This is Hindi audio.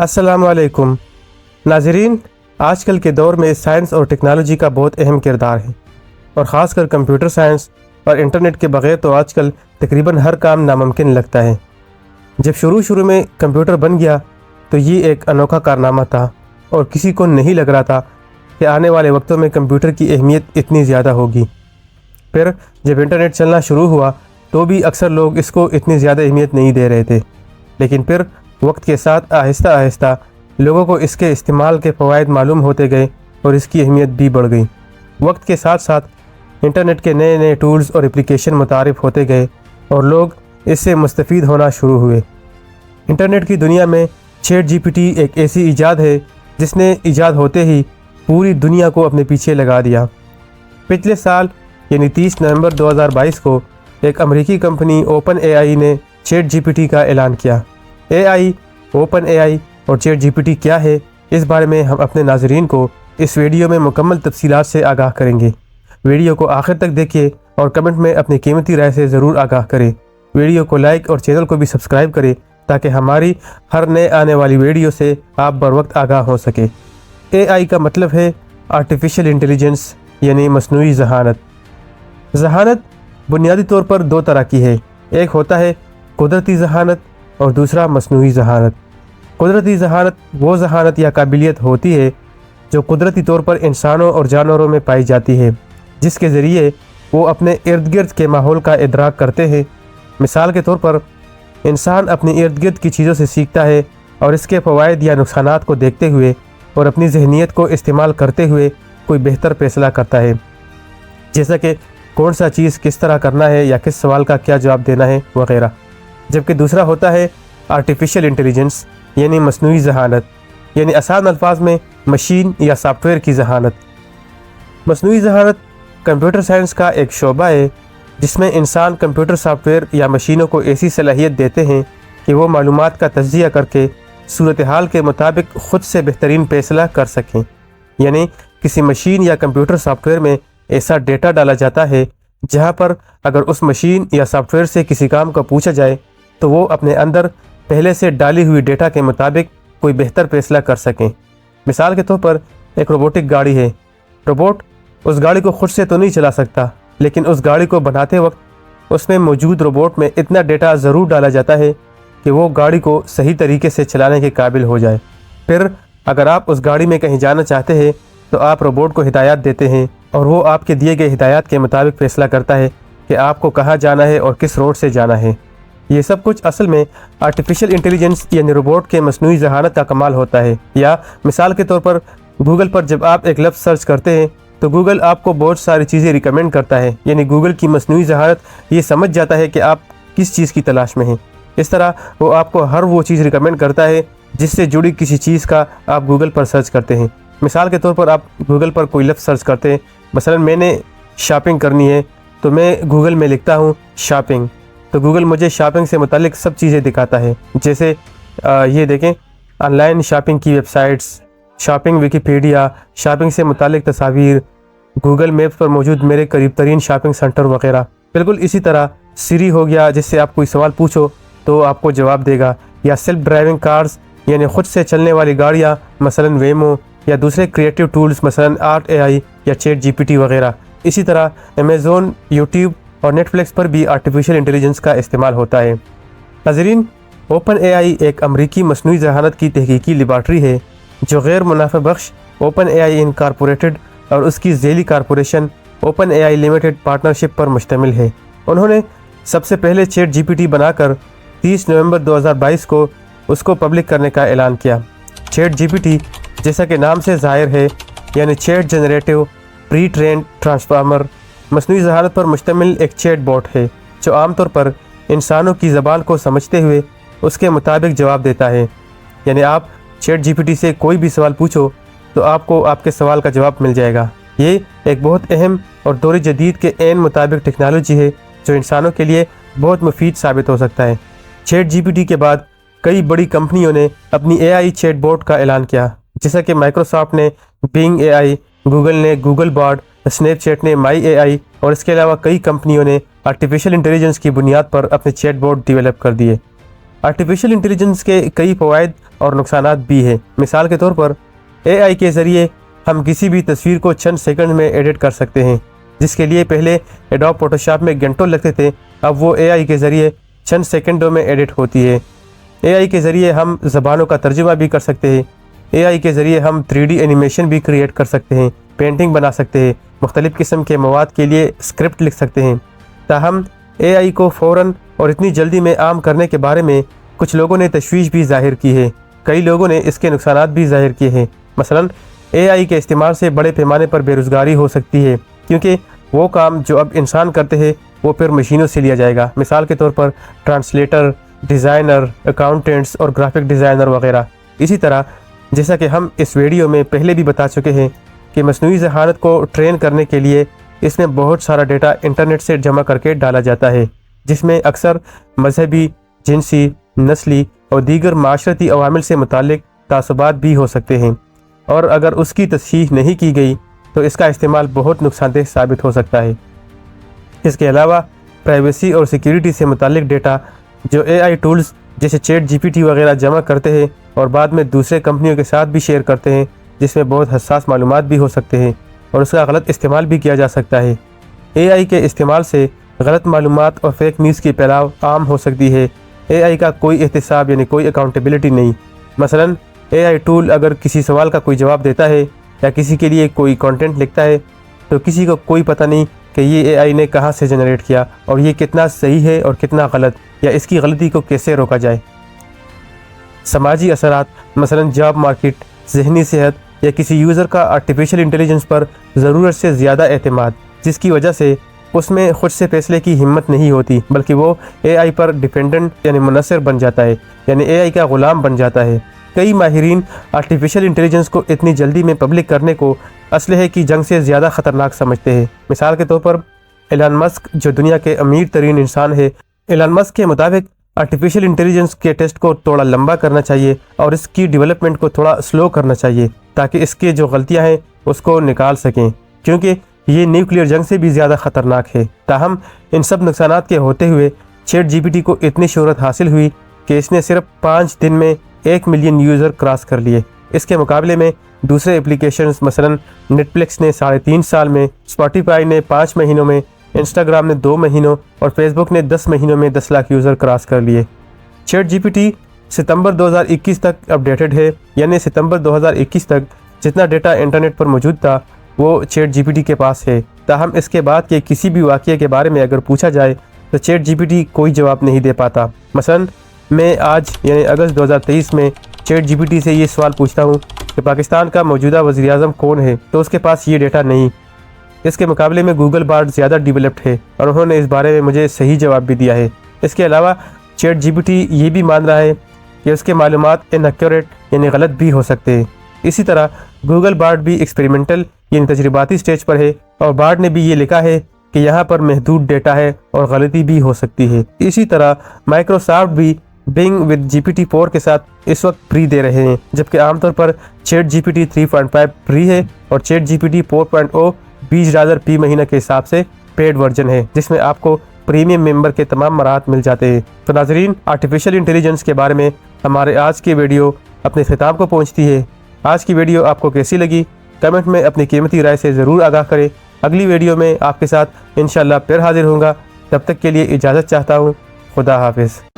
असलकुम नाजरीन, आजकल के दौर में साइंस और टेक्नोलॉजी का बहुत अहम किरदार है और ख़ासकर कंप्यूटर साइंस और इंटरनेट के बगैर तो आजकल तकरीबन हर काम नामुमकिन लगता है। जब शुरू शुरू में कंप्यूटर बन गया तो ये एक अनोखा कारनामा था और किसी को नहीं लग रहा था कि आने वाले वक्तों में कंप्यूटर की अहमियत इतनी ज़्यादा होगी। फिर जब इंटरनेट चलना शुरू हुआ तो भी अक्सर लोग इसको इतनी ज़्यादा अहमियत नहीं दे रहे थे। लेकिन फिर वक्त के साथ आहिस्ता आहिस्ता लोगों को इसके इस्तेमाल के फ़वाद मालूम होते गए और इसकी अहमियत भी बढ़ गई। वक्त के साथ साथ इंटरनेट के नए नए टूल्स और एप्लीकेशन मुतारफ़ होते गए और लोग इससे मुस्तफ़ होना शुरू हुए। इंटरनेट की दुनिया में छेट जी एक ऐसी ईजाद है जिसने ईजाद होते ही पूरी दुनिया को अपने पीछे लगा दिया। पिछले साल, यानी 30 नवंबर 2022 को एक अमेरिकी कंपनी ओपन एआई ने चेट जीपीटी का ऐलान किया। एआई ओपन एआई और चेट जीपीटी क्या है? इस बारे में हम अपने नाजरीन को इस वीडियो में मुकम्मल तफसीलात से आगाह करेंगे। वीडियो को आखिर तक देखिए और कमेंट में अपनी कीमती राय से ज़रूर आगाह करें। वीडियो को लाइक और चैनल को भी सब्सक्राइब करें ताकि हमारी हर नए आने वाली वीडियो से आप बर वक्त आगाह हो सके। ए का मतलब है आर्टिफिशियल इंटेलिजेंस यानी मसनू जहानत। जहानत बुनियादी तौर पर दो तरह की है। एक होता है कुदरती जहानत और दूसरा मसनू जहानत। कुदरती जहानत वो जहानत या काबिलियत होती है जो कुदरती तौर पर इंसानों और जानवरों में पाई जाती है, जिसके ज़रिए वो अपने इर्द गिर्द के माहौल का इदराक करते हैं। मिसाल के तौर पर, इंसान अपने इर्द गिर्द की चीज़ों से सीखता है और इसके फ़वाद या नुकसान को देखते हुए और अपनी जहनीत को इस्तेमाल करते हुए कोई बेहतर फैसला करता है। जैसा कि कौन सा चीज़ किस तरह करना है या किस सवाल का क्या जवाब देना है, वगैरह। जबकि दूसरा होता है आर्टिफिशियल इंटेलिजेंस यानी मसनू जहानत यानी आसान अल्फाज में मशीन या सॉफ्टवेयर की जहानत मसनू जहानत कंप्यूटर साइंस का एक शोबा है, जिसमें इंसान कंप्यूटर सॉफ्टवेयर या मशीनों को ऐसी सलाहियत देते हैं कि वो मालूम का तजिया करके सूरत हाल के मुताबिक ख़ुद से बेहतरीन फैसला कर सकें। यानी किसी मशीन या कंप्यूटर सॉफ्टवेयर में ऐसा डेटा डाला जाता है, जहाँ पर अगर उस मशीन या सॉफ्टवेयर से किसी काम का पूछा जाए तो वो अपने अंदर पहले से डाली हुई डेटा के मुताबिक कोई बेहतर फैसला कर सकें। मिसाल के तौर पर एक रोबोटिक गाड़ी है। रोबोट उस गाड़ी को खुद से तो नहीं चला सकता, लेकिन उस गाड़ी को बनाते वक्त उसमें मौजूद रोबोट में इतना डेटा ज़रूर डाला जाता है कि वो गाड़ी को सही तरीके से चलाने के काबिल हो जाए। फिर अगर आप उस गाड़ी में कहीं जाना चाहते हैं तो आप रोबोट को हिदायत देते हैं और वो आपके दिए गए हिदायत के मुताबिक फ़ैसला करता है कि आपको कहाँ जाना है और किस रोड से जाना है। ये सब कुछ असल में आर्टिफिशियल इंटेलिजेंस यानी रोबोट के मसनू जहानत का कमाल होता है। या मिसाल के तौर पर गूगल पर जब आप एक लफ्ज़ सर्च करते हैं तो गूगल आपको बहुत सारी चीज़ें रिकमेंड करता है। यानी गूगल की मसनू जहानत ये समझ जाता है कि आप किस चीज़ की तलाश में हैं। इस तरह वो आपको हर वो चीज़ रिकमेंड करता है, जिससे जुड़ी किसी चीज़ का आप गूगल पर सर्च करते हैं। मिसाल के तौर पर आप गूगल पर कोई लफ्ज़ सर्च करते हैं, मसलन मैंने शॉपिंग करनी है तो मैं गूगल में लिखता हूँ शॉपिंग तो गूगल मुझे शॉपिंग से मुतलिक सब चीज़ें दिखाता है। जैसे आ, ये देखें ऑनलाइन शॉपिंग की वेबसाइट्स शॉपिंग विकीपीडिया शॉपिंग से मुतलिक तस्वीर गूगल मैप्स पर मौजूद मेरे करीब तरीन शॉपिंग सेंटर वगैरह। बिल्कुल इसी तरह सीरी हो गया जिससे आप कोई सवाल पूछो तो आपको जवाब देगा। या सेल्फ ड्राइविंग कार्स यानी खुद से चलने वाली गाड़ियाँ मसलन वेमो या दूसरे क्रिएटिव टूल्स मसलन आर्ट एआई या चेट जीपीटी वगैरह। इसी तरह अमेज़ोन यूट्यूब और नेटफ्लिक्स पर भी आर्टिफिशियल इंटेलिजेंस का इस्तेमाल होता है। नजरीन ओपन ए आई एक अमरीकी मसनू जहानत की तहकीकी लेबार्ट्री है, जो गैर मुनाफा बख्श ओपन ए आई इनकारपोरेटेड और उसकी जेली कारपोरेशन ओपन ए आई लिमिटेड पार्टनरशिप पर मुश्तमिल है। उन्होंने सबसे पहले चेट जी पी टी बनाकर 30 नवंबर 2022 को उसको पब्लिक करने का ऐलान किया। चेट जी पी टी जैसा कि नाम से ज़ाहिर है, यानी chat generative pre train transformer मसनू जहानत पर मुश्तमिल एक चैट बोट है, जो आमतौर पर इंसानों की ज़बान को समझते हुए उसके मुताबिक जवाब देता है। यानी आप चैट जीपीटी से कोई भी सवाल पूछो तो आपको आपके सवाल का जवाब मिल जाएगा। ये एक बहुत अहम और दौर जदीद के एन मुताबिक टेक्नोलॉजी है, जो इंसानों के लिए बहुत मुफीद साबित हो सकता है। चैट जीपीटी के बाद कई बड़ी कंपनियों ने अपनी ए आई चैट बोर्ड का ऐलान किया, जैसा कि माइक्रोसॉफ्ट ने, बिंग ए आई गूगल ने, गूगल बार्ड स्नैपचैट ने माई ए और इसके अलावा कई कंपनियों ने आर्टिफिशियल इंटेलिजेंस की बुनियाद पर अपने चैट बोर्ड डिवेलप कर दिए। आर्टिफिशियल इंटेलिजेंस के कई फ़वाद और नुकसान भी हैं। मिसाल के तौर पर, एआई के ज़रिए हम किसी भी तस्वीर को चंद सेकंड में एडिट कर सकते हैं, जिसके लिए पहले एडोब फोटोशॉप में घंटों लगते थे, अब वो एआई के ज़रिए चंद सेकंडों में एडिट होती है। एआई के ज़रिए हम ज़बानों का तर्जुमा भी कर सकते हैं। ए के ज़रिए हम थ्री एनिमेशन भी क्रिएट कर सकते हैं पेंटिंग बना सकते हैं मुख्तलिफ़ किस्म के मवाद के लिए स्क्रिप्ट लिख सकते हैं। ताहम ए आई को फ़ौर और इतनी जल्दी में आम करने के बारे में कुछ लोगों ने तशवीश भी ज़ाहिर की है। कई लोगों ने इसके नुकसान भी ज़ाहिर किए हैं। मसलन ए आई के इस्तेमाल से बड़े पैमाने पर बेरोज़गारी हो सकती है, क्योंकि वो काम जो अब इंसान करते हैं, वो फिर मशीनों से लिया जाएगा। मिसाल के तौर पर ट्रांसलेटर, डिज़ाइनर, अकाउंटेंट्स और ग्राफिक डिज़ाइनर वगैरह। इसी तरह, जैसा कि हम इस वीडियो में पहले भी बता चुके हैं कि मसनू जहानत को ट्रेन करने के लिए इसमें बहुत सारा डेटा इंटरनेट से जमा करके डाला जाता है, जिसमें अक्सर मजहबी जिनसी नस्ली और दीगर माशरती अवामिल से मुतल तसबात भी हो सकते हैं। और अगर उसकी तस्ही नहीं की गई तो इसका इस्तेमाल बहुत नुकसानदेह साबित हो सकता है। इसके अलावा, प्राइवेसी और सिक्योरिटी से मुतल डेटा जो ए आई टूल्स जैसे चेट जी पी टी वगैरह जमा करते हैं और बाद में दूसरे कंपनियों के साथ भी शेयर करते हैं जिसमें बहुत हसास मालूम भी हो सकते हैं और उसका गलत इस्तेमाल भी किया जा सकता है। AI के इस्तेमाल से गलत मालूम और फेक न्यूज़ की फैलाव आम हो सकती है। AI का कोई एहतसाब यानी कोई अकाउंटेबिलिटी नहीं। मसलन ए टूल अगर किसी सवाल का कोई जवाब देता है या किसी के लिए कोई कंटेंट लिखता है तो किसी को कोई पता नहीं कि ये ए ने कहाँ से जनरेट किया और ये कितना सही है और कितना गलत या इसकी गलती को कैसे रोका जाए। समाजी असरात, मसलन जॉब मार्केट जहनी सेहत या किसी यूज़र का आर्टिफिशियल इंटेलिजेंस पर ज़रूरत से ज़्यादा अहतमाद जिसकी वजह से उसमें खुद से फैसले की हिम्मत नहीं होती, बल्कि वो एआई पर डिपेंडेंट यानी मुनसर बन जाता है, यानी एआई का ग़ुलाम बन जाता है। कई माहरीन आर्टिफिशियल इंटेलिजेंस को इतनी जल्दी में पब्लिक करने को असलहे की जंग से ज़्यादा ख़तरनाक समझते हैं। मिसाल के तौर पर एलान मस्क जो दुनिया के अमीर तरीन इंसान है एलान मस्क के मुताबिक आर्टिफिशियल इंटेलिजेंस के टेस्ट को थोड़ा लंबा करना चाहिए और इसकी डेवलपमेंट को थोड़ा स्लो करना चाहिए। ताकि इसके जो गलतियाँ हैं, उसको निकाल सकें। क्योंकि ये न्यूक्लियर जंग से भी ज़्यादा ख़तरनाक है। ताहम, इन सब नुकसान के होते हुए चेट जी को इतनी शहरत हासिल हुई कि इसने सिर्फ़ पाँच दिन में एक मिलियन यूज़र क्रॉस कर लिए। इसके मुकाबले में दूसरे एप्लीकेशन मसलन नेटफ्लिक्स ने साढ़े तीन साल में, स्पॉटीफाई ने पाँच महीनों में, इंस्टाग्राम ने दो महीनों और फेसबुक ने दस महीनों में दस लाख यूज़र क्रॉस कर लिए। चेट जी सितंबर 2021 तक अपडेटेड है। यानी सितंबर 2021 तक जितना डेटा इंटरनेट पर मौजूद था, वो चेट जी के पास है। ताहम इसके बाद के किसी भी वाक़े के बारे में अगर पूछा जाए तो चेट जी कोई जवाब नहीं दे पाता। मसलन, मैं आज, यानी अगस्त 2023 में चेट जी से ये सवाल पूछता हूँ कि पाकिस्तान का मौजूदा वजी अजम कौन है? तो उसके पास ये डेटा नहीं। इसके मुकाबले में गूगल बार्ड ज़्यादा डिवेलप्ड है और उन्होंने इस बारे में मुझे सही जवाब भी दिया है। इसके अलावा, चेट जी ये भी मान रहा है कि उसके मालूम इनक्यूरेट यानी गलत भी हो सकते हैं। इसी तरह गूगल बार्ड भी एक्सपेरिमेंटल यानी तजर्बाती स्टेज पर है, और बार्ड ने भी ये लिखा है कि यहाँ पर महदूद डेटा है और गलती भी हो सकती है। इसी तरह माइक्रोसॉफ्ट भी बिंग विद जी पी के साथ इस वक्त फ्री दे रहे हैं, जबकि आमतौर पर चेट जी पी फ्री है और चेट जी पी बीस डॉलर फ़ी महीना के हिसाब से पेड वर्जन है, जिसमें आपको प्रीमियम मेंबर के तमाम मराहत मिल जाते हैं। तो नाजरीन आर्टिफिशियल इंटेलिजेंस के बारे में हमारे आज की वीडियो अपने खिताब को पहुँचती है। आज की वीडियो आपको कैसी लगी? कमेंट में अपनी कीमती राय से ज़रूर आगाह करें। अगली वीडियो में आपके साथ इन फिर हाजिर होंगे तब तक के लिए इजाज़त चाहता हूँ। खुदा हाफिज़।